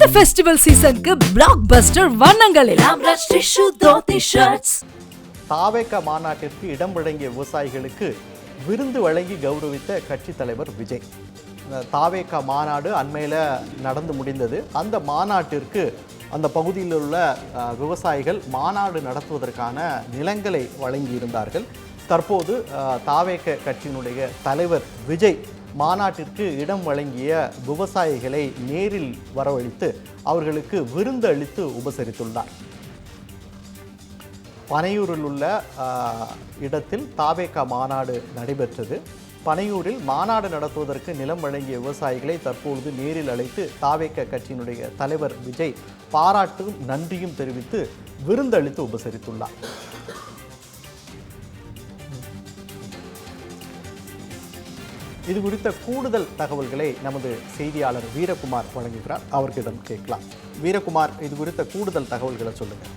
இந்த ஃபெஸ்டிவல் சீசனுக்கு பிளாக் பஸ்டர் வண்ணங்களில் தாவேக மாநாட்டிற்கு இடம் வழங்கிய விவசாயிகளுக்கு விருந்து வழங்கி கௌரவித்த கட்சி தலைவர் விஜய். இந்த தாவேக மாநாடு அண்மையில் நடந்து முடிந்தது. அந்த மாநாட்டிற்கு அந்த பகுதியில் உள்ள விவசாயிகள் மாநாடு நடத்துவதற்கான நிலங்களை வழங்கியிருந்தார்கள். தற்போது அஹ், தாவேக கட்சியினுடைய தலைவர் விஜய் மாநாட்டிற்கு இடம் வழங்கிய விவசாயிகளை நேரில் வரவழைத்து அவர்களுக்கு விருந்து அளித்து உபசரித்துள்ளார். பனையூரில் உள்ள இடத்தில் தாவேக்கா மாநாடு நடைபெற்றது. பனையூரில் மாநாடு நடத்துவதற்கு நிலம் வழங்கிய விவசாயிகளை தற்பொழுது நேரில் அழைத்து தாவேக்க கட்சியினுடைய தலைவர் விஜய் பாராட்டும் நன்றியும் தெரிவித்து விருந்தளித்து உபசரித்துள்ளார். இது குறித்த கூடுதல் தகவல்களை நமது செய்தியாளர் வீரகுமார் வழங்குகிறார். அவர்களிடம் கேட்கலாம். வீரகுமார் இது குறித்த கூடுதல் தகவல்களை சொல்லுங்கள்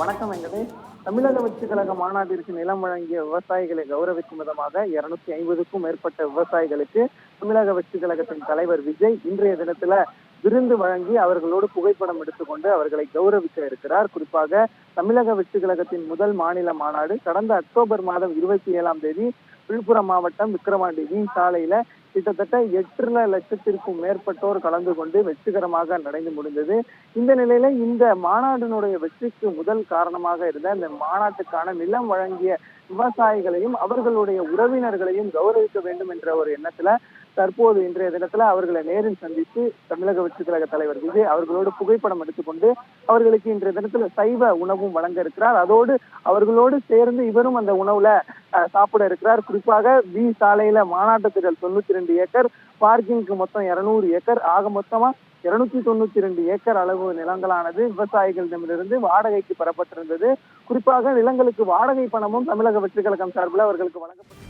வணக்கம் என்பது தமிழக வெற்றி கழக மாநாட்டிற்கு நிலம் வழங்கிய விவசாயிகளை கௌரவிக்கும் விதமாக இருநூத்தி ஐம்பதுக்கும் மேற்பட்ட விவசாயிகளுக்கு தமிழக வெற்றி கழகத்தின் தலைவர் விஜய் இன்றைய தினத்துல விருந்து வழங்கி அவர்களோடு புகைப்படம் எடுத்துக்கொண்டு அவர்களை கௌரவிக்க இருக்கிறார். குறிப்பாக தமிழக வெற்றி கழகத்தின் முதல் மாநில மாநாடு கடந்த அக்டோபர் மாதம் இருபத்தி ஏழாம் தேதி விழுப்புரம் மாவட்டம் விக்கிரவாண்டி வி சாலையில கிட்டத்தட்ட எட்டரை லட்சத்திற்கும் மேற்பட்டோர் கலந்து கொண்டு வெற்றிகரமாக நடந்து முடிந்தது. இந்த நிலையில இந்த மாநாட்டினுடைய வெற்றிக்கு முதல் காரணமாக இருந்த இந்த மாநாட்டுக்கான நிலம் வழங்கிய விவசாயிகளையும் அவர்களுடைய உறவினர்களையும் கௌரவிக்க வேண்டும் என்ற ஒரு எண்ணத்துல தற்போது இன்றைய தினத்துல அவர்களை நேரில் சந்தித்து தமிழக வெற்றி கழக தலைவர் விஜய் அவர்களோடு புகைப்படம் எடுத்துக்கொண்டு அவர்களுக்கு இன்றைய தினத்துல சைவ உணவும் வழங்க இருக்கிறார். அதோடு அவர்களோடு சேர்ந்து இவரும் அந்த உணவுல சாப்பிட இருக்கிறார். குறிப்பாக வி சாலையில மாநாட்டு திடல் தொண்ணூத்தி ரெண்டு ஏக்கர் பார்க்கிங்க்கு மொத்தம் இருநூறு ஏக்கர் ஆக மொத்தமா இருநூத்தி தொண்ணூத்தி ரெண்டு ஏக்கர் அளவு நிலங்களானது விவசாயிகளிடமிருந்து வாடகைக்கு பெறப்பட்டிருந்தது. குறிப்பாக நிலங்களுக்கு வாடகை பணமும் தமிழக வெற்றி கழகம் சார்பில் அவர்களுக்கு வழங்கப்பட்டது